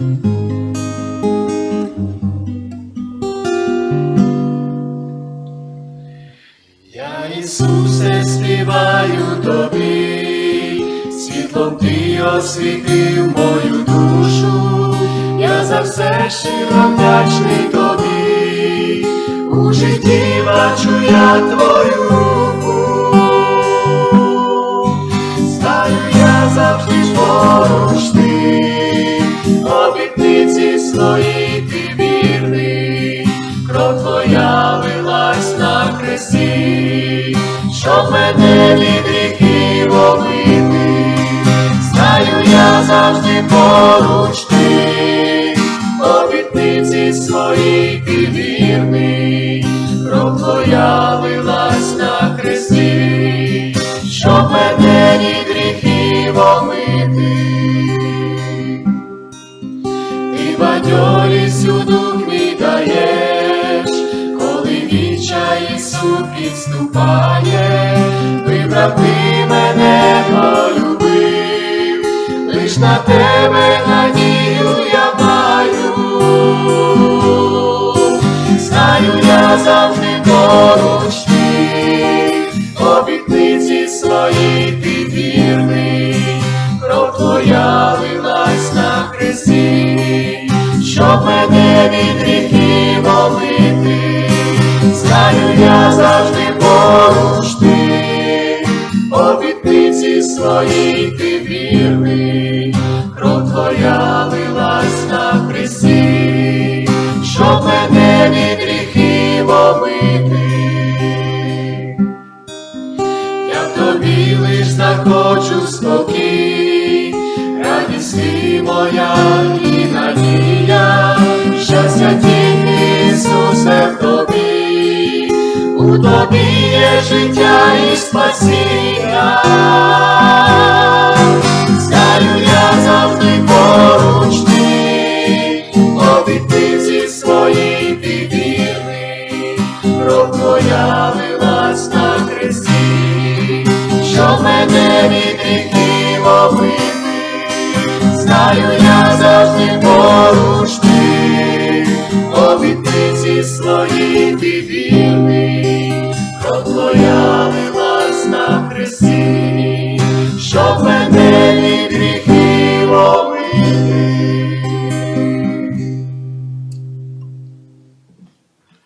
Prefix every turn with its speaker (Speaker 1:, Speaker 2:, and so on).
Speaker 1: Я Ісусе співаю тобі, світлом ти освітив мою душу, я за все щиро вдячний тобі, у житті бачу я твою. На щоб мене від гріхів омити, знаю я завжди поруч ти, обітниці свої ти вірний, кров твоя лилась на хресті, щоб мене від гріхів омити. Підступає, вибрав ти мене полюбив, лиш на тебе надію я маю, знаю я завжди поруч ти, обітниці свої ти вірний, кров твоя лилась на хресті, щоб мене від гріхів обітниці свої ти вірний, кров твоя лилась на хресті, щоб мене від гріхів омити. Я тобі лиш захочу спокій, радість ти моя і надія, щастя тільки Ісусе в тобі, у тобі є життя і спасіння. Ти, обітниці свої ти вірний, твоя лилась на хресті, що мене від гріхів омити, знаю я завжди поруч ти, обітниці свої ти вірний, твоя